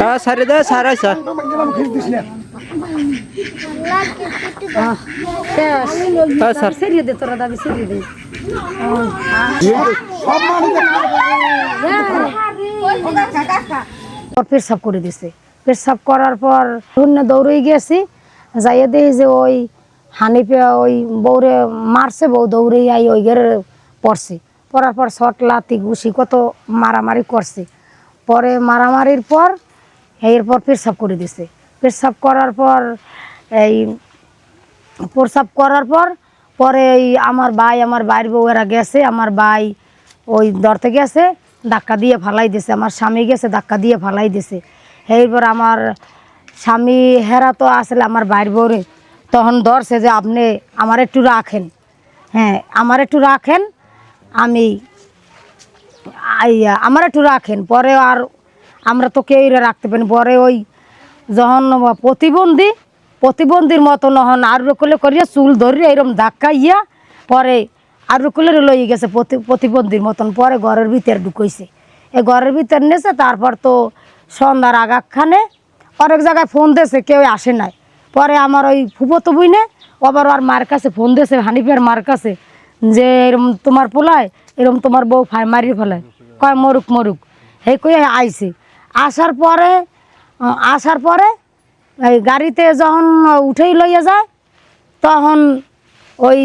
হ্যাঁ সারি পর পেশাব করে দিছে। পেশাব করার পর শূন্য দৌড়ে গেছি। যাইয়ে দেখি যে ওই হানিপে ওই বৌরে মারছে, বউ দৌড়ে আই ওই ঘেরে পড়ছে। পড়ার পর শট লাতি ঘুষি কত মারামারি করছে। পরে মারামারির পর এরপর পেশাব করে দিছে। পেশাব করার পর এই প্রসাব করার পর পরে এই আমার ভাই, আমার বাইর বউয়েরা গেছে, আমার ভাই ওই ধরতে গেছে, ধাক্কা দিয়ে ফালাই দিছে, আমার স্বামী গেছে, ধাক্কা দিয়ে ফালাই দিছে। এইবার আমার স্বামী হেরা তো আসলে আমার বাইর বউরে, তখন ধরছে যে আপনি আমার একটু রাখেন। হ্যাঁ আমার একটু রাখেন, আমি আমার একটু রাখেন। পরে আর আমরা তো কেউ রাখতে পারি পরে ওই যখন প্রতিবন্ধী, প্রতিবন্ধীর মতো নহন আর রকলে করিয়া চুল ধরিয়া এরকম ধাক্কা ইয়া পরে আর রকলে লই গেছে প্রতি প্রতিবন্ধীর মতন। পরে ঘরের ভিতরে ঢুকইছে। এই ঘরের ভিতর নেছে, তারপর তো সন্ধ্যার আগাখানে অনেক জায়গায় ফোন দিয়েছে, কেউ আসে নাই। পরে আমার ওই ফুপতো বুইনে আবার আর মার কাছে ফোন দিয়েছে, হানিফের মার কাছে, যে এরম তোমার পোলায়, এরম তোমার বউ মারি ফেলায় কয় মরুক মরুক। হে কই আইছে। আসার পরে আসার পরে এই গাড়িতে যখন উঠেই লইয়া যায়, তখন ওই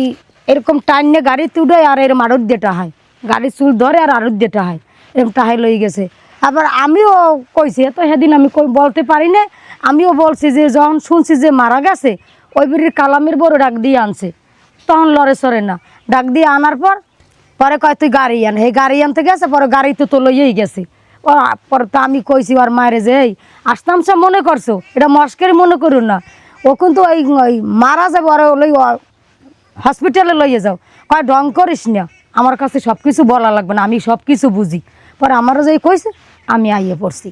এরকম টাইনে গাড়ি তুলে আর এর আরত দিয়েটা হয়। গাড়ির চুল ধরে আর আরত দিয়েটা হয় এরকম টাহাই লই গেছে। আবার আমিও কইছি তো সেদিন আমি কই বলতে পারি না, আমিও বলছি যে, যখন শুনছি যে মারা গেছে, ওই বিড়ির কালামের বড় ডাক দিয়ে আনছে। তখন লড়ে সরে না। ডাক দিয়ে আনার পর, পরে কয়, তুই গাড়ি আন। এই গাড়ি আনতে গেছে, পরে গাড়িতে তো তো লইয়েই গেছে। পরে তো আমি কইছি আর মায়ের যে এই আসতাম সে মনে করছ? এটা মস্কের মনে করুন না। ও কিন্তু ওই ওই মারা যাবে ওরা লই হসপিটালে লইয়ে যাও। কয় ডং করিস না। আমার কাছে সব কিছু বলা লাগবে না আমি সব কিছু বুঝি। পরে আমারও যেই কইছে আমি আইয়ে পড়ছি।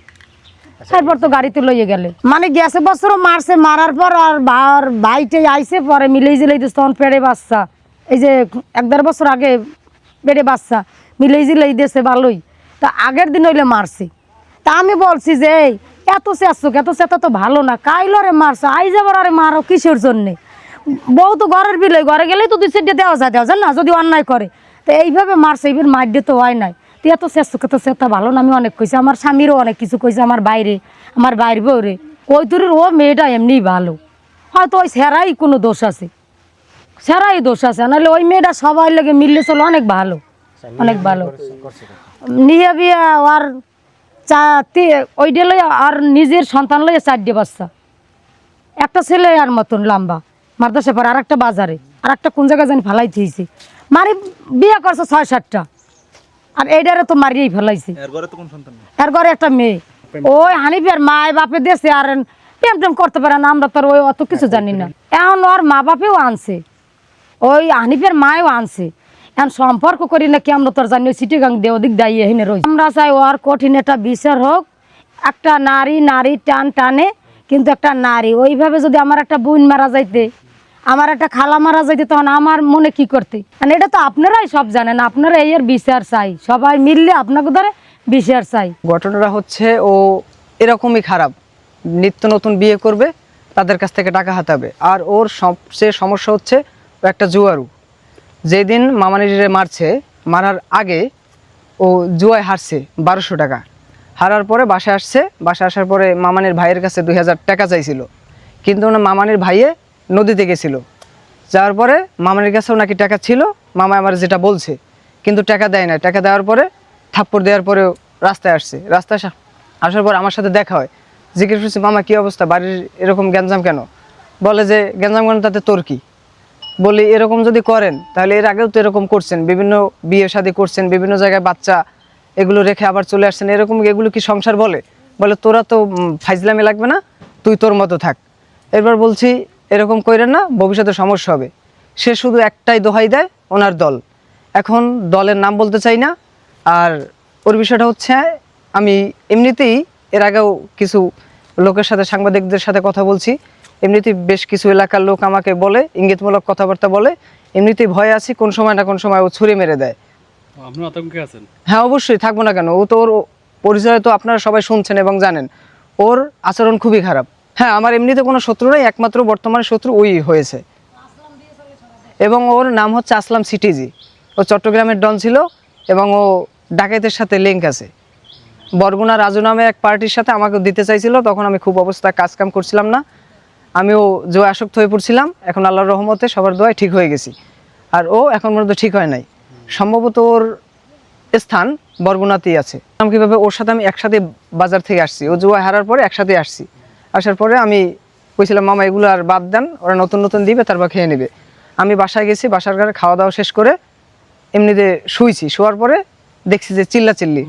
তারপর তো গাড়িতে লইয়ে গেলে। মানে গেছে বছরও মারছে মারার পর আর বার ভাইটাই আইসে পরে মিলেই জিলেই দিস তখন পেড়ে বাচ্চা। এই যে এক দেড় বছর আগে পেড়ে বাচ্চা মিলেই জিলেই দিয়েছে ভালোই তা আগের দিন হইলে মারছে। তা আমি বলছি যে এই এত চেঁচুক এত চেতা তো ভালো না। কাইলরে মারছে আই যাবার আরে মারো কিসের জন্যে? বউ তো ঘরের বিলে ঘরে গেলেই তো দুই সিটে দেওয়া যায় দেওয়া যায় না যদি অন্যায় করে। তো এইভাবে মারছে এইবার মার দিয়ে তো হয় নাই। তুই এত চেষ্টা এত চেষ্টা ভালো না আমি অনেক কইছি। আমার স্বামীরও অনেক কিছু কইছে আমার বাইরে আমার বাইর বউরে। ওই তোর ও মেয়েটা এমনিই ভালো। হয়তো ওই সেরাই কোনো দোষ আছে। সেরাই দোষ আছে নাহলে ওই মেয়েটা সবাই লেগে মিললে চলো অনেক ভালো। অনেক ভালো। নিয়ে বিয়ে আর চা ওইটা আর নিজের সন্তান লইয়া চারটে বাচ্চা। একটা ছেলে আর মতন লম্বা মারদাসে পারে আর একটা বাজারে আর একটা কোন জায়গায় জানি ফেলাই থিয়েছি মারি বিয়ে করছে ছয় সাতটা আর এইটারে তো মারিয়েই ফেলাইছে। এর ঘরে একটা মেয়ে। ওই হানিফের মায় বাপে দেশে আর প্রেম টেম করতে পারে না আমরা তো ওই অত কিছু জানি না। এখন ওর মা বাপেও আনছে। ওই হানিফের মায়ও আনছে। এখন সম্পর্ক করি নাকি আমরা তোর জানি সিটিগাং দে ওদিক দাঁড়িয়ে এখানে রয়েছে। আমরা চাই ওর কঠিন একটা বিচার হোক, একটা নারী নারী টান টানে, কিন্তু একটা নারী। ওইভাবে যদি আমার একটা বোন মারা যাইতে, আমার একটা খালা মারা যাইতে, তখন আমার মনে কি করতে? মানে এটা তো আপনারাই সব জানেন, আপনারা এই এর বিচার চাই। সবাই মিললে আপনাকে ধরে বিচার চাই। ঘটনাটা হচ্ছে ও এরকমই খারাপ। নিত্য নতুন বিয়ে করবে, তাদের কাছ থেকে টাকা হাতাবে। আর ওর সবচেয়ে সমস্যা হচ্ছে একটা জুয়ারু। যেদিন মামানিরে মারছে, মারার আগে ও জুয়ায় হারছে বারোশো টাকা। হারার পরে বাসায় আসছে, বাসায় আসার পরে মামানির ভাইয়ের কাছে দুই হাজার টাকা চাইছিল। কিন্তু না মামানির ভাইয়ে নদীতে গেছিল। যাওয়ার পরে মামানির কাছেও নাকি টাকা ছিল, মামা আমার যেটা বলছে। কিন্তু টাকা দেয় না। টাকা দেওয়ার পরে, থাপ্পড় দেওয়ার পরেও রাস্তায় আসছে। রাস্তায় আসার পর আমার সাথে দেখা হয়। জিজ্ঞেস করছি, মামা, কী অবস্থা? বাড়ির এরকম গ্যাঞ্জাম কেন? বলে যে, গ্যাঞ্জাম কেন? তাতে তোর কি? বলি, এরকম যদি করেন, তাহলে এর আগেও তো এরকম করছেন। বিভিন্ন বিয়ে শাদী করছেন, বিভিন্ন জায়গায় বাচ্চা এগুলো রেখে আবার চলে আসছেন। এরকম এগুলো কি সংসার বলে? বলে, তোরা তো ফাইজলামি লাগবে না, তুই তোর মতো থাক। এরপর বলছি, এরকম কইরেন না, ভবিষ্যতে সমস্যা হবে। সে শুধু একটাই দোহাই দেয়, ওনার দল। এখন দলের নাম বলতে চাই না। আর ওর বিষয়টা হচ্ছে, আমি এমনিতেই এর আগেও কিছু লোকের সাথে, সাংবাদিকদের সাথে কথা বলছি। এমনিতেই বেশ কিছু এলাকার লোক আমাকে বলে ইঙ্গিতমূলক কথাবার্তা বলে এমনিতেই ভয় আছি কোন সময় না কোন সময় ও ছুরি মেরে দেয়। আপনি আতঙ্কে আছেন? হ্যাঁ অবশ্যই থাকব না কেন? ও তো ওর পরিচয় তো আপনারা সবাই শুনছেন এবং জানেন। ওর আচরণ খুবই খারাপ। হ্যাঁ আমার এমনিতে কোনো শত্রু নেই একমাত্র বর্তমানে শত্রু ওই হয়েছে। এবং ওর নাম হচ্ছে আসলাম সিটিজি। ও চট্টগ্রামের ডন ছিল এবং ও ডাকাতের সাথে লিঙ্ক আছে। বরগুনা রাজু নামে এক পার্টির সাথে আমাকে দিতে চাইছিল তখন আমি খুব অবস্থা কাজ কাম করছিলাম না। আমিও জোয়া আসক্ত হয়ে পড়ছিলাম, এখন আল্লাহর রহমতে সবার দোয়ায় ঠিক হয়ে গেছি। আর ও এখন পর্যন্ত ঠিক হয় নাই। সম্ভবত ওর স্থান বরগুনাতেই আছে। আমি কীভাবে ওর সাথে আমি একসাথে বাজার থেকে আসছি। ও জুয়া হারার পরে একসাথে আসছি। আসার পরে আমি কইছিলাম, মামা, এগুলো আর বাদ দেন, ওরা নতুন নতুন দিবে, তারপর খেয়ে নেবে। আমি বাসায় গেছি, বাসার ঘরে খাওয়া দাওয়া শেষ করে এমনিতে শুইছি। শোয়ার পরে দেখছি যে চিল্লা চিল্লি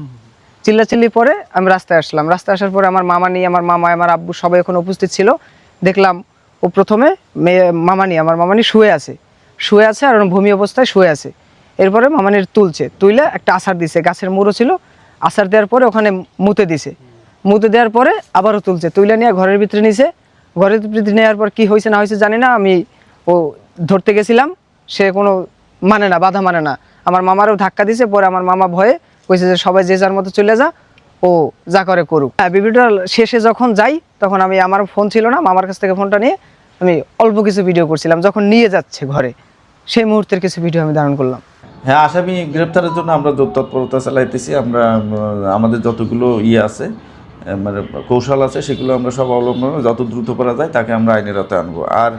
চিল্লা চিল্লি পরে আমি রাস্তায় আসলাম। রাস্তায় আসার পরে আমার মামা নিয়ে আমার মামা, আমার আব্বু সবাই এখন উপস্থিত ছিল। দেখলাম ও প্রথমে মেয়ে, মামানি, আমার মামানি শুয়ে আছে। শুয়ে আছে আর ভূমি অবস্থায় শুয়ে আছে। এরপরে মামানির তুলছে, তুইলে একটা আসার দিছে, গাছের মুড়ো ছিল। আসার দেওয়ার পরে ওখানে মুতে দিছে। মুতে দেওয়ার পরে আবারও তুলছে, তুইলে নিয়ে ঘরের ভিতরে নিছে। ঘরের ভিতরে নেওয়ার পর কি হয়েছে না হয়েছে জানি না, আমি ও ধরতে গেছিলাম, সে কোনো মানে না, বাধা মানে না। আমার মামারও ধাক্কা দিছে, পরে আমার মামা ভয়ে কইছে যে সবাই যে যার মতো চলে যা ও যা করে করুক। হ্যাঁ ভিডিওটা শেষে যখন যাই, তখন আমি, আমার ফোন ছিল না, মামার কাছ থেকে ফোনটা নিয়ে আমি অল্প কিছু ভিডিও করছিলাম। যখন নিয়ে যাচ্ছে ঘরে, সেই মুহূর্তের কিছু ভিডিও আমি ধারণ করলাম। হ্যাঁ আসামি গ্রেপ্তারের জন্য আমরা তৎপরতা চালাইতেছি। আমরা আমাদের যতগুলো ইয়ে আছে মানে কৌশল আছে, সেগুলো আমরা সব অবলম্বন যত দ্রুত করা যায়, তাকে আমরা আইনের আওতায় আনব। আর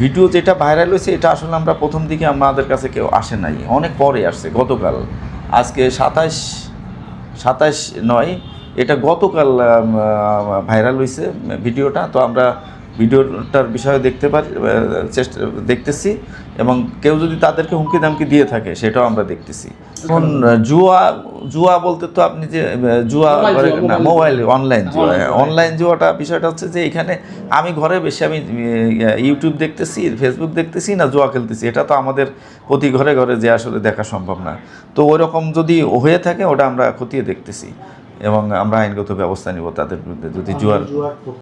ভিডিও যেটা ভাইরাল হয়েছে, এটা আসলে আমরা প্রথম দিকে আমাদের কাছে কেউ আসে নাই। অনেক পরে আসছে, গতকাল। আজকে সাতাশ সাতাশ নয়। এটা গতকাল ভাইরাল হয়েছে ভিডিওটা। তো আমরা ভিডিওটার বিষয়ে দেখতে পারি চেষ্টা, দেখতেছি এবং কেউ যদি তাদেরকে হুমকি দামকি দিয়ে থাকে, সেটাও আমরা দেখতেছি। এখন জুয়া জুয়া বলতে তো আপনি যে জুয়া করে- না মোবাইল অনলাইন জুয়া। অনলাইন জুয়াটা বিষয়টা হচ্ছে যে এখানে আমি ঘরে বেশি আমি ইউটিউব দেখতেছি ফেসবুক দেখতেছি না জুয়া খেলতেছি। এটা তো আমাদের প্রতি ঘরে ঘরে যে আসলে দেখা সম্ভব না। তো ওই রকম যদি হয়ে থাকে ওটা আমরা খতিয়ে দেখতেছি। এবং আমরা আইনগত ব্যবস্থা নিব তাদের বিরুদ্ধে যদি জুয়ার